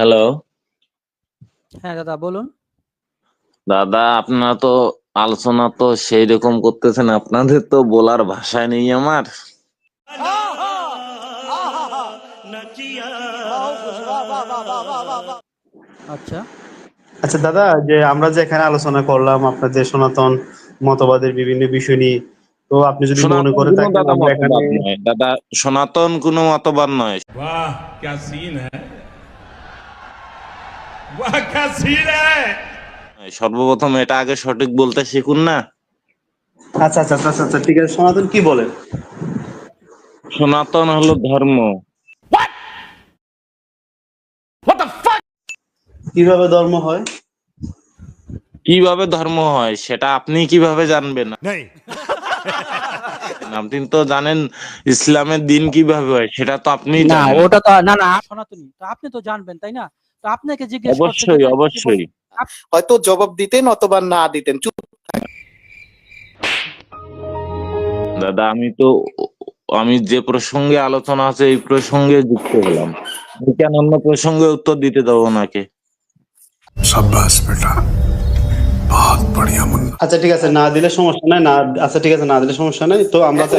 Hello. হ্যাঁ দাদা বলুন। দাদা আপনারা তো আলোচনা তো সেই রকম করতেছেন আপনাদের তো বলার ভাষা নেই আমার। আচ্ছা। আচ্ছা দাদা যে আমরা যে এখানে আলোচনা করলাম আপনার যে সনাতন মতবাদের বিভিন্ন বিষয় নিয়ে তো আপনি যদি মনে করে থাকেন দাদা সনাতন কোনো মতবাদ নয়। বাহ সিন হ্যাঁ। সর্বপ্রথম এটা আগে সঠিক বলতে শিখুন না। আচ্ছা আচ্ছা আচ্ছা আচ্ছা ঠিক আছে সনাতন কি বলেন সনাতন হলো ধর্ম। কীভাবে ধর্ম হয়? কীভাবে ধর্ম হয় সেটা আপনি কীভাবে জানবেন? আপনি তো জানেন ইসলামের দিন কীভাবে হয় সেটা তো আপনি না ওটা তো না না সনাতনী তো আপনি তো জানবেন তাই না? তো আপনাকে জিজ্ঞেস অবশ্যই অবশ্যই। হয়তো জবাব দিতেন অথবা না দিতেন চুপ দাদা আমি তো আমি যে প্রসঙ্গে আলোচনা আছে এই প্রসঙ্গে যুক্ত হলাম। কেন অন্য প্রসঙ্গে উত্তর দিতে দেবো ওনাকে? সাব্বাস বেটা। আচ্ছা ঠিক আছে না দিলে সমস্যা নাই না আচ্ছা ঠিক আছে না দিলে সমস্যা নাই। তো আমরা তো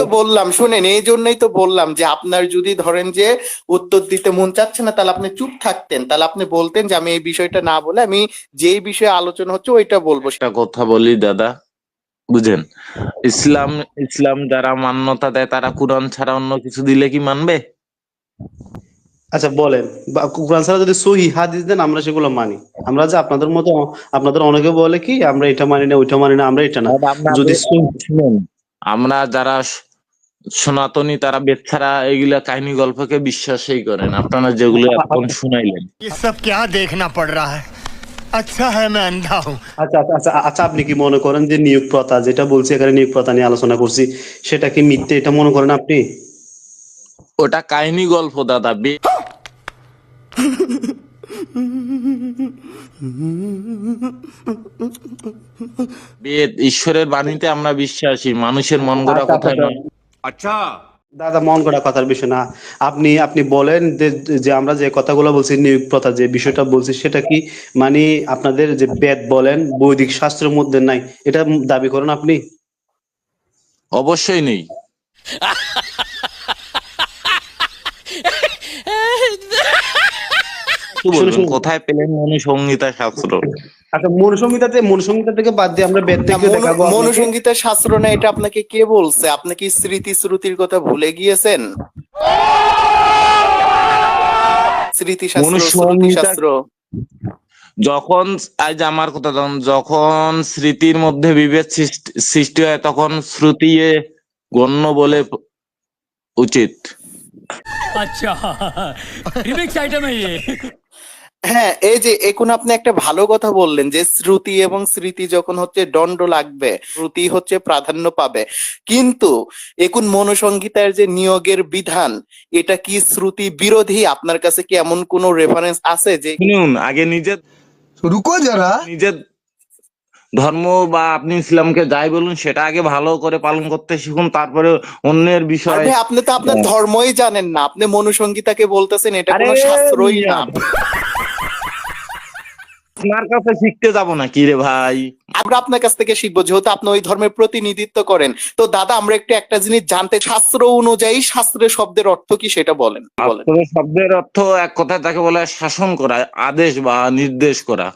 তো বললাম শুনেন এই জন্যই তো বললাম যে আপনার যদি ধরেন যে উত্তর দিতে মন চাচ্ছে না তাহলে আপনি চুপ থাকতেন। তাহলে আপনি বলতেন যে আমি এই বিষয়টা না বলে আমি যেই বিষয়ে আলোচনা হচ্ছে ওইটা বলব। সেটা কথা বলি দাদা বুঝেন? ইসলাম ইসলাম যারা মান্যতা দেয় তারা কোরআন ছাড়া অন্য কিছু দিলে কি মানবে? আচ্ছা বলেন। কোরআন সারা যদি সহি হাদিস দেন আমরা সেগুলো মানি। আমরা যে আপনাদের মতো আপনাদের অনেকে বলে কি আমরা এটা মানি না ওইটা মানি না আমরা এটা না। যদি আমরা যারা সনাতনী তারা বেচারা এগুলা কাহিনী গল্পকে বিশ্বাসই করেন। আপনারা যেগুলো এখন শুনাইলেন। সব কে দেখনা পড় রা আচ্ছা হ্যাঁ আমি আন্ধা আচ্ছা, আচ্ছা আচ্ছা আচ্ছা আপনি কি মনে করেন যে নিয়োগ প্রথা যেটা বলছি এখানে নিয়োগ প্রথা নিয়ে আলোচনা করছি সেটা কি মিথ্যে এটা মনে করেন আপনি? ওটা কাহিনী গল্প দাদা। বেদ ঈশ্বরের বাণীতে আমরা বিশ্বাসী মানুষের মন গড়া কথা নয়। আচ্ছা। দাদা মন করা কথার বিষয় না। আপনি আপনি বলেন যে আমরা যে কথাগুলো বলছি নিয়োগ প্রথা যে বিষয়টা বলছি সেটা কি মানে আপনাদের যে বেদ বলেন বৈদিক শাস্ত্রের মধ্যে নাই এটা দাবি করেন আপনি? অবশ্যই নেই। কোথায় পেলেন মনুসংহিতা শাস্ত্র? আচ্ছা মনুসংহিতাতে মনুসংহিতা থেকে বাদ দিয়ে আমরা বেদ আচ্ছা, থেকে দেখাবো মনুসংহিতা শাস্ত্র না এটা আপনাকে কে বলছে? আপনি কি স্মৃতি শ্রুতির কথা ভুলে গিয়েছেন? স্মৃতি শাস্ত্র যখন আজ আমার কথা যখন স্মৃতির মধ্যে বিভেদ সৃষ্টি হয় তখন শ্রুতি গণ্য বলে উচিত। আচ্ছা হ্যাঁ এই যে এখন আপনি একটা ভালো কথা বললেন যে শ্রুতি এবং স্মৃতি যখন হচ্ছে দণ্ড লাগবে শ্রুতি হচ্ছে প্রাধান্য পাবে। কিন্তু এখন মনসংগীতার যে নিয়োগের বিধান এটা কি শ্রুতি বিরোধী? আপনার কাছে কি এমন কোনো রেফারেন্স আছে যে শুনুন আগে নিজের রুকো যারা। নিজের ধর্ম বা আপনি ইসলামকে যাই বলুন সেটা আগে ভালো করে পালন করতে শিখুন তারপরে অন্যের বিষয়ে আপনি তো আপনার হ্যাঁ। ধর্মই জানেন না আপনি মনুসংগীতাকে বলতেছেন এটা কোনো শাস্ত্রই না। আপনার কাছে শিখতে যাব না কি রে ভাই? আমরা আপনার কাছ থেকে শিখব যেহেতু আপনি ওই ধর্মের প্রতিনিধিত্ব করেন। তো দাদা আমরা একটু একটা জিনিস জানতে শাস্ত্র অনুযায়ী শাস্ত্রের শব্দের অর্থ কি সেটা বলেন বলেন। শব্দের অর্থ এক কথায় তাকে বলা হয় শাসন করা আদেশ বা নির্দেশ করা।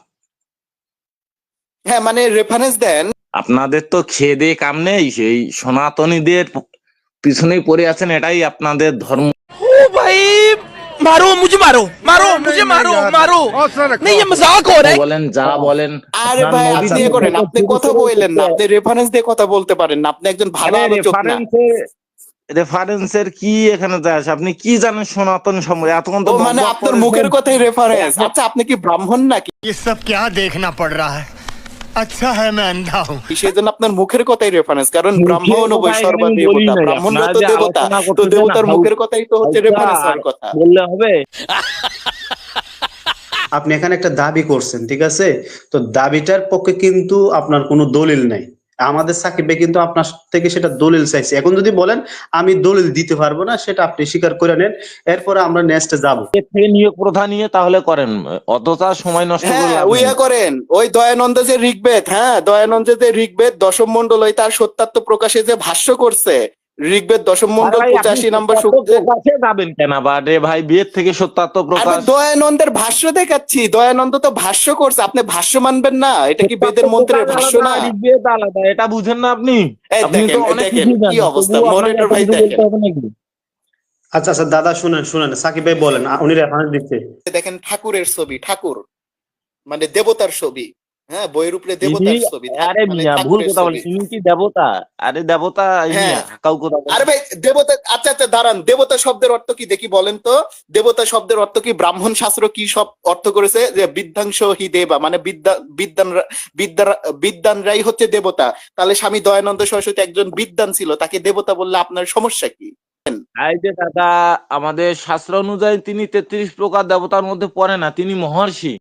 হ্যাঁ মানে রেফারেন্স দেন। আপনাদের তো খেয়ে দিয়ে কাম নেই সেই সনাতনীদের পিছনেই পড়ে আছেন এটাই আপনাদের ধর্ম। मारो मुझे मारो मारो मुझे मारो मारो नहीं ये मजाक हो रहा है বলেন যা বলেন আরে আপনার ভাই নবী আপনি দিয়ে ইয়ে করেন আপনি কথা বললেন না আপনি রেফারেন্স দিয়ে কথা বলতে পারেন না আপনি একজন ভালো আলোচক না রেফারেন্সের কি এখানে যায় আসে? আপনি কি জানেন সনাতন সম্বন্ধে এতক্ষণ তো ও মানে বকবক আপনার করেছেন। মুখের কথাই রেফারেন্স আচ্ছা আপনি কি ব্রাহ্মণ নাকি ये सब क्या देखना पड़ रहा है আচ্ছা হ্যাঁ আমি আন্ধা সেই জন্য আপনার মুখের কথাই রেফারেন্স কারণ ব্রাহ্মণ উভয় সর্বদেবতা ব্রাহ্মণ তো দেবতা তো দেবতার মুখের কথাই তো হচ্ছে রেফারেন্স আর কথা। বললে হবে? আপনি এখানে একটা দাবি করছেন ঠিক আছে? তো দাবিটার পক্ষে কিন্তু আপনার কোনো দলিল নাই। আমাদের সাকিবে কিন্তু আপনার থেকে সেটা দলিল চাইছে। এখন যদি বলেন আমি দলিল দিতে পারব না সেটা আপনি স্বীকার করে নেন এরপরে আমরা নেক্সট যাব। এর থেকে নিয়োগ প্রথা নিয়ে তাহলে করেন অতটা সময় নষ্ট করে ওই করেন ওই দয়ানন্দ যে ঋগ্বেদ হ্যাঁ দয়ানন্দ যে ঋগবেদ দশম মন্ডল ওই তার সত্যাত্ম প্রকাশে যে ভাষ্য করছে ঋগ্বেদ দশম মন্ডল আপনি পঁচাশি নম্বর সূক্তে যাবেন কেন? বা রে ভাই বিয়ের থেকে সত্যাত্ম আমি প্রকাশ দয়ানন্দের ভাষ্য দেখাচ্ছি। দয়ানন্দ তো ভাষ্য করছে আপনি ভাষ্য মানবেন না। এটা কি বেদের মন্ত্রের ভাষ্য না? আলাদা, ঋগ্বেদ আলাদা এটা বুঝেন না আপনি? কি অবস্থা? এত ভাই দেখেন? আচ্ছা আচ্ছা দাদা শুনেন শুনেন সাকিব ভাই বলেন উনি রেফারেন্স দিচ্ছে। দেখেন ঠাকুরের ছবি ঠাকুর মানে দেবতার ছবি। হ্যাঁ বইয়ের উপরে দেবতার ছবি আরে মানে মিয়া ভুল কথা ছবি। ইনি কি দেবতা? আরে দেবতা হ্যাঁ। মিয়া কাউ কথা আরে ভাই দেবতা আচ্ছা আচ্ছা দাঁড়ান দেবতা শব্দের অর্থ কি? দেখি বলেন তো দেবতা শব্দের অর্থ কি? ব্রাহ্মণ শাস্ত্র কি সব অর্থ করেছে? যে বিদ্যাংশ হি দেবা মানে বিদ্যা বিদ্যান বিদ্যার বিদ্যানরাই হচ্ছে দেবতা। তাহলে স্বামী দয়ানন্দ সরস্বতী একজন বিদ্যান ছিল তাকে দেবতা বললে আপনার সমস্যা কি? এই যে দাদা আমাদের শাস্ত্র অনুযায়ী তিনি তেত্রিশ প্রকার দেবতার মধ্যে পড়ে না তিনি মহর্ষি।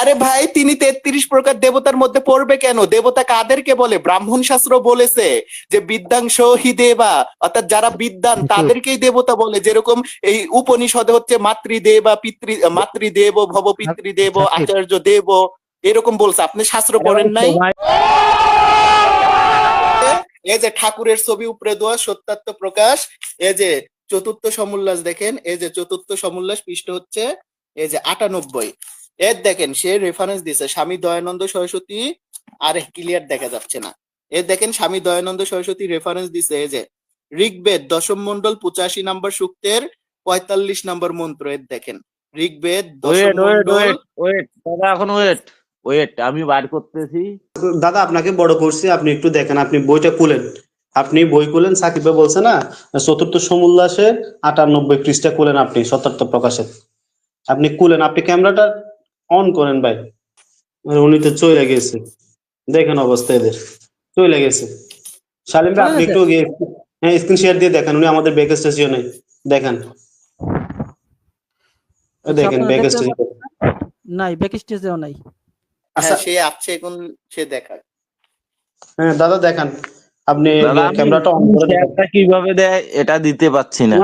আরে ভাই তিনি তেত্রিশ প্রকার দেবতার মধ্যে পড়বে কেন? দেবতা কাদেরকে বলে? ব্রাহ্মণ শাস্ত্র বলেছে যে বিদ্যাংশ হি দেবা। অর্থাৎ যারা বিদ্যান তাদেরকেই দেবতা বলে। যেরকম এই উপনিষদে হচ্ছে মাতৃদেবা পিতৃ মাতৃদেব ভব পিতৃদেব আচার্য দেব এরকম বলছে। আপনি শাস্ত্র পড়েন নাই? এই যে ঠাকুরের ছবি উপরে দেওয়া সত্যাত্ম প্রকাশ এই যে চতুর্থ সমুল্লাস দেখেন এই যে চতুর্থ সমুল্লাস পৃষ্ঠ হচ্ছে এই যে আটানব্বই। এর দেখেন সে রেফারেন্স দিছে স্বামী দয়ানন্দ সরস্বতী আরে ক্লিয়ার দেখা যাচ্ছে না। এর দেখেন স্বামী দয়ানন্দ সরস্বতী রেফারেন্স দিছে এই যে ঋগ্বেদ দশম মন্ডল পঁচাশি নম্বর সূক্তের পঁয়তাল্লিশ নম্বর মন্ত্র এর দেখেন ঋগ্বেদ দশম ওয়েট মন্ডল দাদা এখন ওয়েট ওয়েট আমি বার করতেছি। দাদা আপনাকে বড় করছি আপনি একটু দেখেন আপনি বইটা খুলেন। আপনি বই খুলেন সাকিব বলছে না চতুর্থ সমুল্লাসের আটানব্বই পৃষ্ঠা খুলেন আপনি সত্যার্থ প্রকাশের আপনি খুলেন আপনি ক্যামেরাটা অন করেন ভাই। উনি তো চলে গেছে। দেখেন অবস্থা এদের। চলে গেছে। সালিম ভাই আপনি একটু গিয়ে হ্যাঁ স্ক্রিন শেয়ার দিয়ে দেখেন। উনি আমাদের ব্যাক স্টেশনে দেখেন। দেখেন আপনারা ব্যাক স্টেশন নাই? ব্যাক স্টেজেও নাই? আচ্ছা। হ্যাঁ সে আছে এখন সে দেখায় হ্যাঁ দাদা দেখান। আপনি ক্যামেরাটা অন করে দেখেন। কীভাবে দেয় এটা দিতে পাচ্ছি না।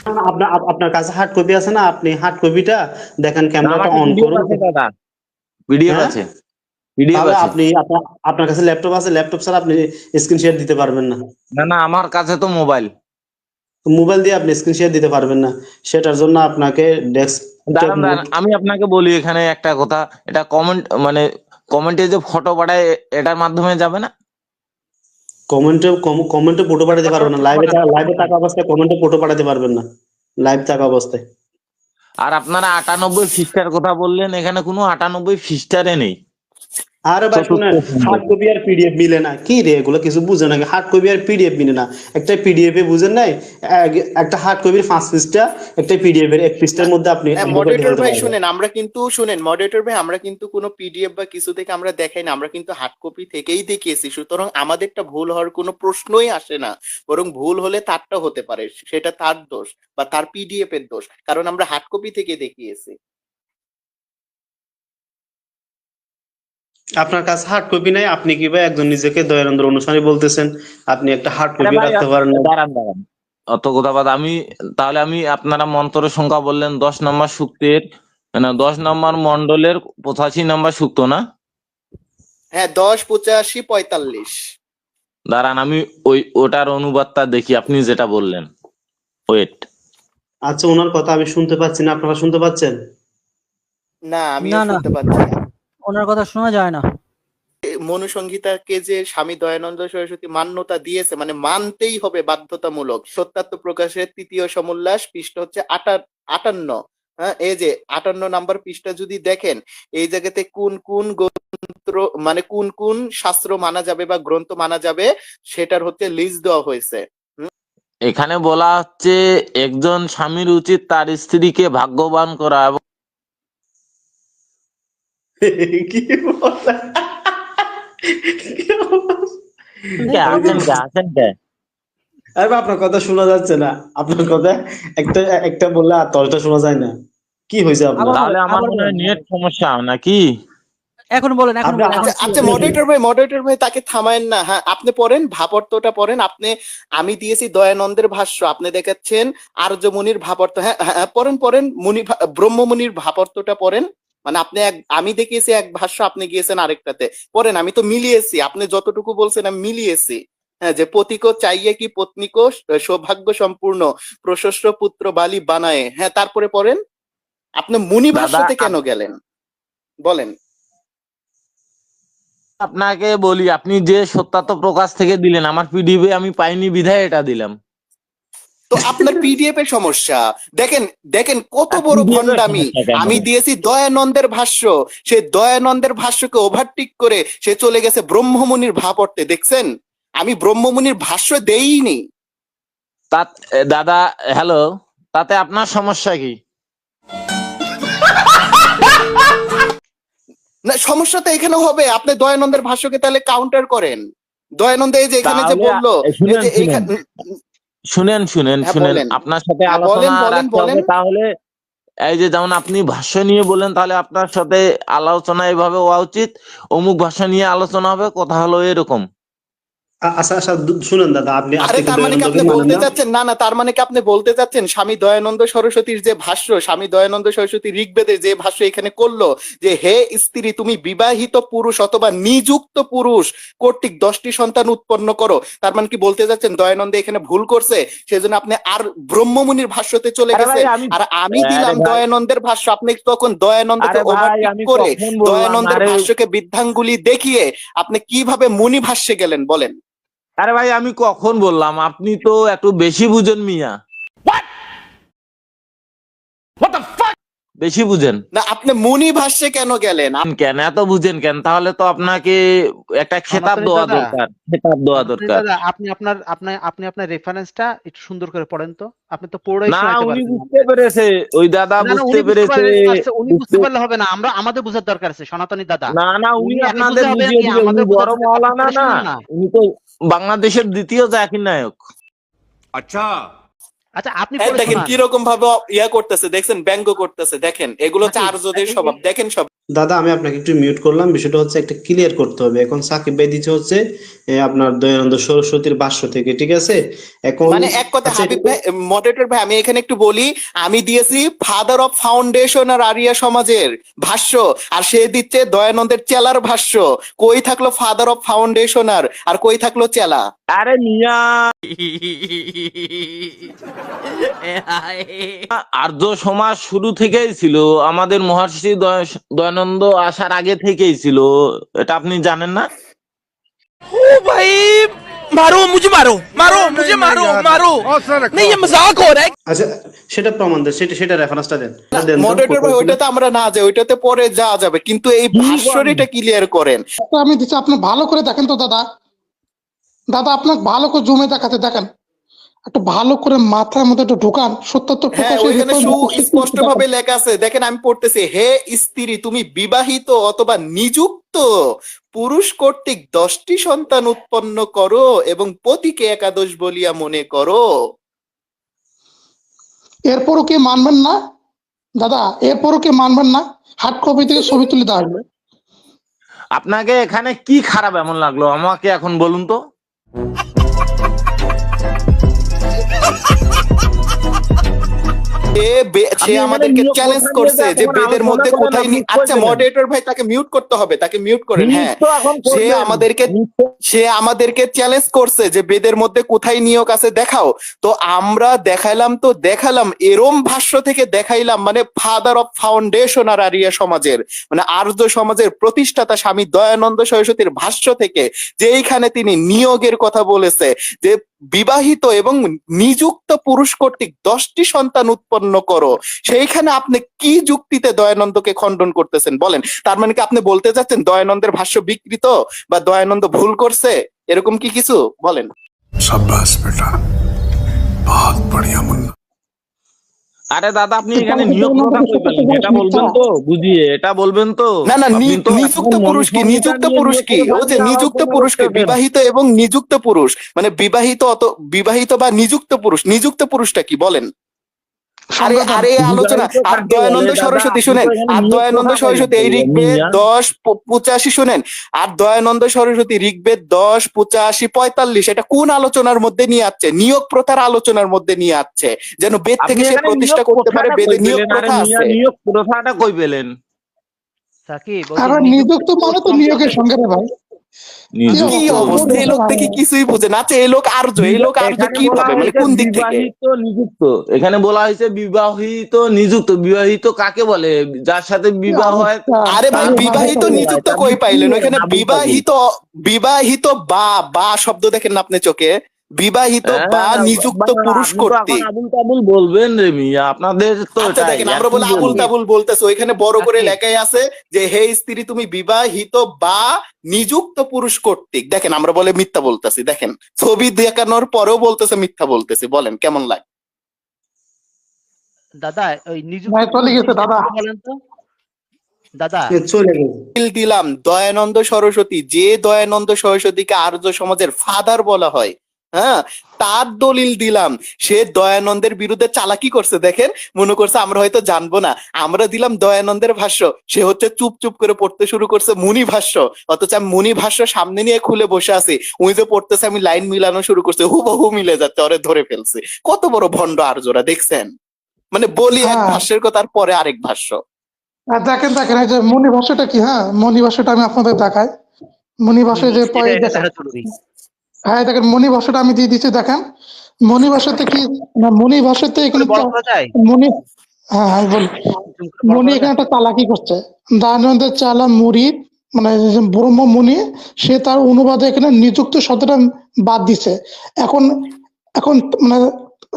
আপনার আপ- আপনার কাছে হার্ড কপি আছে না? আপনি হার্ড কপিটা দেখেন ক্যামেরাটা অন করুন। আছে দাদা। পিডিএফ হ্যাঁ? আছে। আছে। আপনি আপনার কাছে ল্যাপটপ আছে ল্যাপটপ ছাড়া আপনি স্ক্রিন শেয়ার দিতে পারবেন না। না না আমার কাছে তো মোবাইল মোবাইল দিয়ে আপনি স্ক্রিন শেয়ার দিতে পারবেন না। সেটার জন্য আপনাকে ডেস্ক আমি আপনাকে বলি এখানে একটা কথা। এটা কমেন্ট মানে কমেন্টে যে ফটো পাঠায় এটার মাধ্যমে যাবে না? কমেন্টে কমেন্টে ফটো পাঠাতে পারবেন না। লাইভে লাইভে থাকা অবস্থায় কমেন্টে ফটো পাঠাতে পারবেন না। লাইভ থাকা অবস্থায়। আর আপনারা আটানব্বই ফিস্টার কথা বললেন এখানে কোনো আটানব্বই ফিস্টারে নেই। আরে ভাই শুনেন হার্ড কপি আর পিডিএফ মিলে না। কি রে এগুলো কিছু বুঝে না। হার্ড কপি আর পিডিএফ মিলে না। একটা পিডিএফ এ বুঝেন নাই একটা হার্ড কপির পাঁচ পৃষ্ঠা একটা পিডিএফ এর এক পৃষ্ঠার মধ্যে আপনি মডারেটর ভাই শুনেন আমরা কিন্তু শুনেন মডারেটর ভাই আমরা কিন্তু কোনো পিডিএফ বা কিছু থেকে আমরা দেখাই না। আমরা কিন্তু হার্ড কপি থেকেই দেখিয়েছি। সুতরাং আমাদেরটা ভুল হওয়ার কোনো প্রশ্নই আসে না। বরং ভুল হলে তারটা হতে পারে। সেটা তার দোষ বা তার পিডিএফ এর দোষ। কারণ আমরা হার্ড কপি থেকে দেখিয়েছি। আপনার কাছে হার্ড কপি নাই আপনি কি ভাই একজন নিজেকে দয়ানন্দ অনুসারী বলতেছেন? আপনি একটা হার্ড কপি রাখতে পারেন না। দাঁড়ান দাঁড়ান। অত কথা বাদ আমি তাহলে আমি আপনারা মন্ত্রের সংখ্যা বললেন দশ নম্বর সূক্তের না দশ নম্বর মন্ডলের পঁচাশি নম্বর সূক্ত না? হ্যাঁ দশ পঁচাশি পঁয়তাল্লিশ। দাঁড়ান আমি ওই ওটার অনুবাদটা দেখি আপনি যেটা বললেন। ওয়েট আচ্ছা ওনার কথা আমি শুনতে পাচ্ছি না আপনারা শুনতে পাচ্ছেন? না আমি। শুনতে পাচ্ছি না। ওনার কথা শোনা যায় না। মনুসংহিতাকে যে স্বামী দয়ানন্দ সরস্বতী মান্যতা দিয়েছে মানে মানতেই হবে বাধ্যতামূলক সত্যাত্ম প্রকাশের তৃতীয় সমুল্লাস পৃষ্ঠ হচ্ছে আটা আটান্ন। হ্যাঁ এই যে আটান্ন নাম্বার পৃষ্ঠা যদি দেখেন এই জায়গাতে কোন কোন গ্রন্থ মানে কোন কোন শাস্ত্র মানা যাবে বা গ্রন্থ মানা যাবে সেটার হচ্ছে লিস্ট দেওয়া হয়েছে। এখানে বলা হচ্ছে একজন স্বামীর উচিত তার স্ত্রীকে ভাগ্যবান করা এবং কি বলে? আরে আপনার কথা শোনা যাচ্ছে না। আপনার কথা একটা একটা বললে আর দশটা শোনা যায় না। কি হয়েছে আপনার? তাহলে আমার মনে হয় নেট সমস্যা নাকি? এখন বলেন এখন আচ্ছা আচ্ছা? মডারেটর ভাই মডারেটর ভাই তাকে থামায়েন না। হ্যাঁ আপনি পড়েন ভাবার্থটা পড়েন। আপনি আমি দিয়েছি দয়ানন্দের ভাষ্য। আপনি দেখাচ্ছেন আর্যমুনির ভাবার্থ হ্যাঁ হ্যাঁ হ্যাঁ, পড়েন পড়েন মুনি ভা- ব্রহ্মমুনির ভাবার্থটা পড়েন। মানে আপনি এক আমি দেখিয়েছি এক ভাষ্য আপনি গিয়েছেন আরেকটাতে। পড়েন আমি তো মিলিয়েছি আপনি যতটুকু বলছেন আমি মিলিয়েছি। হ্যাঁ যে পতিক চাইয়ে কি পত্নিক সৌভাগ্য সম্পূর্ণ প্রশস্ত পুত্র বালি বানায়। হ্যাঁ তারপরে পড়েন আপনি মুনি দাদা, ভাষ্যতে কেন গেলেন? বলেন। আপনাকে বলি আপনি যে সত্যাত্ম প্রকাশ থেকে দিলেন আমার পিডিএফ আমি পাইনি বিধায় এটা দিলাম। তো আপনার পিডিএফ এর সমস্যা। দেখেন দেখেন কত বড় ভণ্ডামি। আমি দিয়েছি দয়ানন্দের ভাষ্য। সে দয়ানন্দের ভাষ্যকে ওভারটিক করে সে চলে গেছে ব্রহ্মমুনির ভাপড়তে দেখছেন? আমি ব্রহ্মমুনির ভাষ্য দেইনি। তা দাদা হ্যালো তাতে আপনার সমস্যা কি? না সমস্যা তো এখানে হবে। আপনি দয়ানন্দের ভাষ্যকে তাহলে কাউন্টার করেন। দয়ানন্দ এই যে এখানে যে বলল শুনেন, শুনেন। হ্যাঁ, শুনেন। আপনার সাথে হ্যাঁ, আলোচনা রাখতে হবে তাহলে এই যে যেমন আপনি ভাষ্য নিয়ে বলেন তাহলে আপনার সাথে আলোচনা এভাবে হওয়া উচিত অমুক ভাষা নিয়ে আলোচনা হবে কথা হলো এরকম আচ্ছা আচ্ছা শুনেন দাদা আপনি আরে তার মানে কি আপনি বলতে না? চাচ্ছেন? না না তার মানে কি আপনি বলতে চাচ্ছেন? স্বামী দয়ানন্দ সরস্বতীর যে ভাষ্য স্বামী দয়ানন্দ সরস্বতী ঋগ্বেদের যে ভাষ্য এখানে করল যে হে স্ত্রী তুমি বিবাহিত পুরুষ অথবা নিযুক্ত পুরুষ কর্তৃক দশটি সন্তান উৎপন্ন করো। তার মানে কি বলতে চাচ্ছেন? দয়ানন্দ এখানে ভুল করছে সেজন্য আপনি আর ব্রহ্মমুনির ভাষ্যতে চলে গেছে আর আমি দিলাম দয়ানন্দের ভাষ্য আপনি তখন দয়ানন্দকে ওভারটেক করে দয়ানন্দের ভাষ্যকে বৃদ্ধাঙ্গুলি দেখিয়ে আপনি কীভাবে মুনি ভাষ্যে গেলেন বলেন। আরে ভাই আমি কখন বললাম? আপনি তো একটু বেশি বুঝেন মিয়া। বেশি বুঝেন। না আপনি মুনি ভাষ্যে কেন গেলেন? কেন? এত বুঝেন কেন? তাহলে তো আপনাকে একটা খেতাব দেওয়া দরকার। খেতাব দেওয়া আপনি দরকার। আপনি আপনার আপনার আপনি আপনার রেফারেন্সটা একটু সুন্দর করে পড়েন তো। আপনি তো পড়েই না উনি বুঝতে পেরেছে। ওই দাদা বুঝতে পেরেছে। উনি বুঝতে পারলে হবে না। আমরা আমাদের বোঝার দরকার আছে সনাতনী দাদা। না না উনি আপনাদের বুঝিয়ে দিবেন। আমাদের বড় বোঝাতে- মৌলানা আপনি না। শুনুন না। উনি তো বাংলাদেশের দ্বিতীয় জাকির নায়ক। আচ্ছা। আচ্ছা আপনি দেখেন কীরকম ভাবে ইয়া করতেছে দেখছেন ব্যঙ্গ করতেছে দেখেন এগুলো চার যদি স্বভাব দেখেন সব। দাদা আমি আপনাকে একটু মিউট করলাম। বিষয়টা হচ্ছে একটা ক্লিয়ার করতে হবে। এখন সাকিব ভাই দিচ্ছে হচ্ছে আপনার দয়ানন্দ সরস্বতীর ভাষ্য থেকে ঠিক আছে? এখন মানে এক কথা আচ্ছা, হাবিব ভাই মডারেটর ভাই আমি এখানে একটু বলি আমি দিয়েছি ফাদার অফ ফাউন্ডেশন আর আরিয়া সমাজের ভাষ্য আর সে দিচ্ছে দয়ানন্দের চেলার ভাষ্য। কই থাকল ফাদার অফ ফাউন্ডেশন আর আর কই থাকল চেলা? আরে মিয়া। আর্য সমাজ শুরু থেকেই ছিল। আমাদের মহর্ষি দয়- দয়ানন্দ আসার আগে থেকেই ছিল এটা আপনি জানেন না ओ भाई मारो मुझे मारो मारो मुझे मारो मारो नहीं ये मजाक हो रहा है আচ্ছা সেটা প্রমাণ দেন সেটা সেটা রেফারেন্সটা দেন দেন তো, মডারেটর ভাই কোথায় ছিল? ওইটাতে আমরা না যাই ওইটাতে পরে যাওয়া যাবে কিন্তু এই ভাষ্যটা ক্লিয়ার করেন তো আমি দিচ্ছি আপনি ভালো করে দেখেন তো দাদা দাদা আপনার ভালো করে জমে দেখাতে দেখেন একটু ভালো করে মাথার মধ্যে একটু ঢোকান সত্য হ্যাঁ ওইখানে সুস্পষ্ট ভাবে লেখা আছে দেখেন আমি পড়তেছি হে স্ত্রী তুমি বিবাহিত অথবা নিযুক্ত পুরুষ কর্তৃক দশটি সন্তান উৎপন্ন করো এবং পতিকে একাদশ বলিয়া মনে করো। এরপরও কি মানবেন না? দাদা এরপরও কি মানবেন না? হার্ড কপি থেকে ছবি তুলে দেওয়া আসবে আপনাকে এখানে কি খারাপ এমন লাগল? আমাকে এখন বলুন তো। সে সে আমাদেরকে চ্যালেঞ্জ করছে যে বেদের মধ্যে কোথায় নি- আচ্ছা মডারেটর ভাই তাকে মিউট করতে হবে তাকে মিউট করেন হ্যাঁ। সে আমাদেরকে সে আমাদেরকে চ্যালেঞ্জ করছে যে বেদের মধ্যে কোথায় নিয়োগ আছে দেখাও। তো আমরা দেখাইলাম তো দেখালাম এরম ভাষ্য থেকে দেখাইলাম মানে ফাদার অফ ফাউন্ডেশন আর আরিয়া সমাজের মানে আর্য সমাজের প্রতিষ্ঠাতা স্বামী দয়ানন্দ সরস্বতীর ভাষ্য থেকে যে এইখানে তিনি নিয়োগের কথা বলেছে যে বিবাহিত এবং নিযুক্ত পুরুষ কর্তৃক দশটি সন্তান উৎপন্ন করো। সেইখানে আপনি কি যুক্তিতে দয়ানন্দকে খণ্ডন করতেছেন বলেন। তার মানে কি আপনি বলতে চাচ্ছেন দয়ানন্দের ভাষ্য বিকৃত বা দয়ানন্দ ভুল করছে? এরকম কি কিছু? বলেন। সাব্বাস বেটা বহুত বড়িয়া আরে দাদা আপনি এখানে নিয়োগ কথা কই এটা বলবেন তো বুঝিয়ে এটা বলবেন তো। না না নিযুক্ত পুরুষ কি? নিযুক্ত পুরুষ কি? ও যে নিযুক্ত পুরুষ কি? বিবাহিত এবং নিযুক্ত পুরুষ? মানে বিবাহিত অত বিবাহিত বা নিযুক্ত পুরুষ নিযুক্ত পুরুষটা কি? বলেন। আরে আরে আলোচনা। আর দয়ানন্দ সরস্বতী শুনেন। আর নিয়োগ দয়ানন্দ সরস্বতী এই ঋগ্বেদ দশ পঁচাশি শুনেন। আর দয়ানন্দ সরস্বতী ঋগ্বেদ দশ পঁচাশি পঁয়তাল্লিশ। এটা কোন আলোচনার মধ্যে নিয়ে আসছে? নিয়োগ প্রথার আলোচনার মধ্যে নিয়ে আসছে। যেন বেদ থেকে সে প্রতিষ্ঠা করতে পারে বেদে নিয়োগ প্রথা আছে। নিয়োগ প্রথাটা কই পেলেন? সাকিব নিযুক্ত মানে তো নিয়োগের সঙ্গে ভাই? এই লোক থেকে কিছুই বোঝে না। আচ্ছা এই লোক আর্য এই লোক আর্য এখানে কি ভাবে? মানে কোন দিক থেকে? বিবাহিত নিযুক্ত। এখানে বলা হয়েছে বিবাহিত নিযুক্ত। বিবাহিত কাকে বলে? যার সাথে বিবাহ হয় আরে ভাই বিবাহিত নিযুক্ত কই পাইলেন? তাবুল। বিবাহিত বিবাহিত বা বা শব্দ দেখেন না আপনি চোখে। বিবাহিত বা হ্যাঁ, নিযুক্ত পুরুষ আপনি তো কর্তৃক। আবুল তাবুল বলবেন রে মিয়া আপনাদের তো আচ্ছা দেখেন আমরা বলে আবুল তাবুল বলতেছে ওইখানে বড় করে লেখাই আছে যে হে স্ত্রী তুমি বিবাহিত বা নিযুক্ত পুরুষ কর্তৃক। দেখেন আমরা বলে মিথ্যা বলতেছি দেখেন। ছবি দেখানোর পরেও বলতেছে মিথ্যা বলতেছি বলেন কেমন লাগে? দাদা ওই নিযুক্ত চলে গেছে দাদা। বলেন তো। দাদা। দিলাম দয়ানন্দ সরস্বতী যে দয়ানন্দ সরস্বতীকে আর্য সমাজের ফাদার বলা হয় হ্যাঁ তার দলিল দিলাম। সে দয়ানন্দের বিরুদ্ধে চালাকি করছে দেখেন? মনে করছে আমরা হয়তো জানব না। আমরা দিলাম দয়ানন্দের ভাষ্য সে হচ্ছে চুপ চুপ করে পড়তে শুরু করছে মুনি ভাষ্য। অথচ আমি মুনি ভাষ্য সামনে নিয়ে খুলে বসে আছি। উনি যে পড়তেছে আমি লাইন মিলানো শুরু করছে হুবহু মিলে যাচ্ছে ওরে ধরে ফেলছে। কত বড় ভণ্ড আর্যরা দেখছেন? মানে বলি এক হ্যাঁ। ভাষ্যের কথার পরে আরেক ভাষ্য। দেখেন দেখেন এই যে মনি ভাষাটা কি হ্যাঁ? মনি ভাষাটা আমি আপনাদের দেখাই। মনি ভাষায় যে পয় হ্যাঁ দেখেন মনি ভাষাটা আমি দিয়ে দিচ্ছি দেখেন। মনি ভাষাতে কি না মনি ভাষাতে এখানে মনি হ্যাঁ আমি বলি। মনি এখানে একটা চালাকি করছে। দানন্দের চালা মুরিদ মানে ব্রহ্ম মুনি সে তার অনুবাদে এখানে নিযুক্ত শব্দটা বাদ দিছে। এখন এখন মানে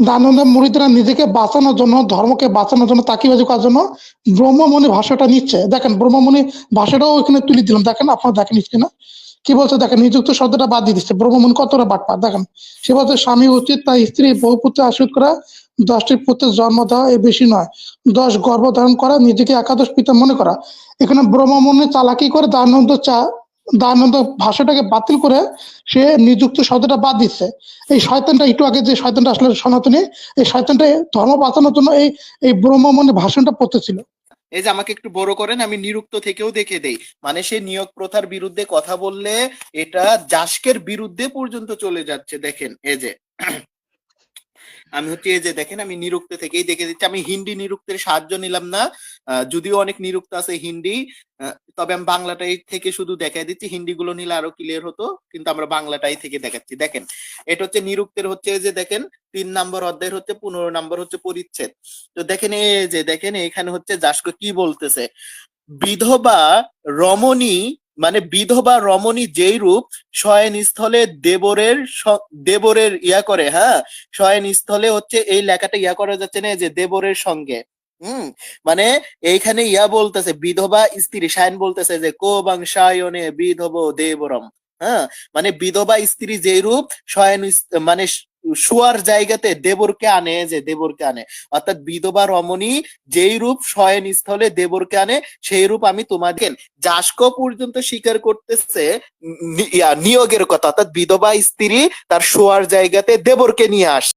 দানন্দের মুরিদরা নিজেকে বাঁচানোর জন্য ধর্মকে বাঁচানোর জন্য তাকিবাজি করার জন্য ব্রহ্মমণি ভাষাটা নিচ্ছে। দেখেন ব্রহ্মমণি ভাষাটাও এখানে তুলে দিলাম। দেখেন আপনারা দেখেন স্ক্রিনে কি বলছে? দেখেন, নিযুক্ত শব্দটা বাদ দিয়ে দিচ্ছে। ব্রহ্মমণি কতটা বাটপা দেখেন, সে বলছে, স্বামী উচিত তার স্ত্রী বহু পুত্র আশ্রিত করা, দশটি পুত্রের জন্ম দেওয়া এ বেশি নয়। দশ গর্ভ ধারণ করা, নিজেকে একাদশ পিতা মনে করা। এখানে ব্রহ্মমণি চালাকি করে দানন্দ চা, দানন্দ ভাষাটাকে বাতিল করে সে নিযুক্ত শব্দটা বাদ দিচ্ছে। এই শয়তানটা, একটু আগে যে শয়তানটা আসলে সনাতনী, এই শয়তানটা ধর্ম বাঁচানোর জন্য এই এই ব্রহ্মমণি ভাষণটা পড়তেছিল। এই যে আমাকে একটু বড় করেন, আমি নিরুক্ত থেকেও দেখে দেই। মানে সে নিয়োগ প্রথার বিরুদ্ধে কথা বললে এটা জাস্কের বিরুদ্ধে পর্যন্ত চলে যাচ্ছে, দেখেন, এই যে। আমি হচ্ছে এই যে দেখেন, আমি নিরুক্ত থেকেই দেখে দিচ্ছি, আমি হিন্দি নিরুক্তের সাহায্য নিলাম না। যদিও অনেক নিরুক্ত আছে হিন্দি তবে আমি বাংলাটাই থেকে শুধু দেখাই দিচ্ছি হিন্দি গুলো নিলে আরও ক্লিয়ার হতো, কিন্তু আমরা বাংলাটাই থেকে দেখাচ্ছি। দেখেন, এটা হচ্ছে নিরুক্তের হচ্ছে যে দেখেন, তিন নম্বর অধ্যায়ের হচ্ছে পনেরো নম্বর হচ্ছে পরিচ্ছেদ। তো দেখেন এই যে, দেখেন এখানে হচ্ছে জাস্ক কি বলতেছে? বিধবা রমণী মানে বিধবা রমণী যেই রূপ শয়ন স্থলে দেবরের দেবরের ইয়া করে হ্যাঁ? শয়ন স্থলে হচ্ছে এই লেখাটা ইয়া করা যাচ্ছে না যে দেবরের সঙ্গে। হুম? মানে এইখানে ইয়া বলতেছে, বিধবা স্ত্রী শায়ন বলতেছে যে কো বাংশায়নে বিধব দেবরম হ্যাঁ? মানে বিধবা স্ত্রী যেই রূপ শয়ন মানে শোয়ার জায়গাতে দেবরকে আনে যে দেবরকে আনে। অর্থাৎ বিধবা রমণী যেই রূপ শয়ন স্থলে দেবরকে আনে, সেই রূপ আমি তোমাদের যাস্ক পর্যন্ত স্বীকার করতেছে নিয়োগের কথা। অর্থাৎ বিধবা স্ত্রী তার শোয়ার জায়গাতে দেবরকে নিয়ে আসে।